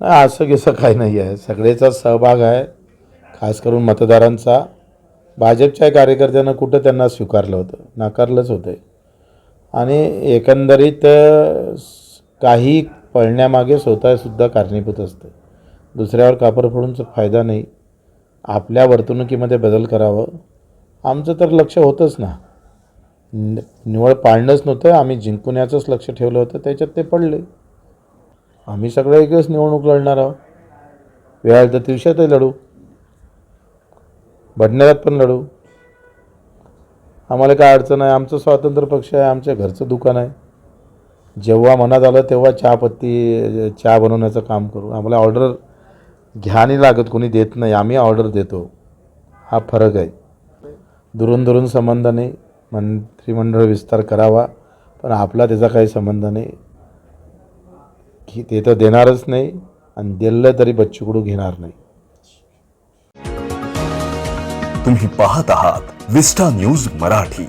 नाही असं कसं काही नाही आहे. सगळेचा सहभाग आहे खास करून मतदारांचा. भाजपच्या कार्यकर्त्यांना कुठं त्यांना स्वीकारलं होतं? नाकारलंच होतं आणि एकंदरीत काही पळण्यामागे स्वतःसुद्धा कारणीभूत असतं. दुसऱ्यावर कापर फोडूनचा फायदा नाही. आपल्या वर्तणुकीमध्ये बदल करावं. आमचं तर लक्ष होतंच ना नि- निवड पाळणंच नव्हतं. आम्ही जिंकून याचंच लक्ष ठेवलं होतं. त्याच्यात ते पडले. आम्ही सगळं एकच निवडणूक लढणार आहोत. वेळ तर दिवसातही लढू. बडनेरात पण लढू. आम्हाला काय अडचण आहे? आमचं स्वातंत्र्य पक्ष आहे आमच्या घरचं दुकान आहे. जेव्हा मनात आलं तेव्हा चहापत्ती चहा बनवण्याचं काम करू. आम्हाला ऑर्डर घ्या नाही लागत कोणी देत नाही. आम्ही ऑर्डर देतो. हा फरक आहे. दुरून दुरून संबंध नाही. मंत्रिमंडळ विस्तार करावा. पण आपला त्याचा काही संबंध नाही. की ते तर देणारच नाही आणि दिलं तरी बच्चूकडू घेणार नाही. तुम्ही पाहत आहात विस्टा न्यूज मराठी.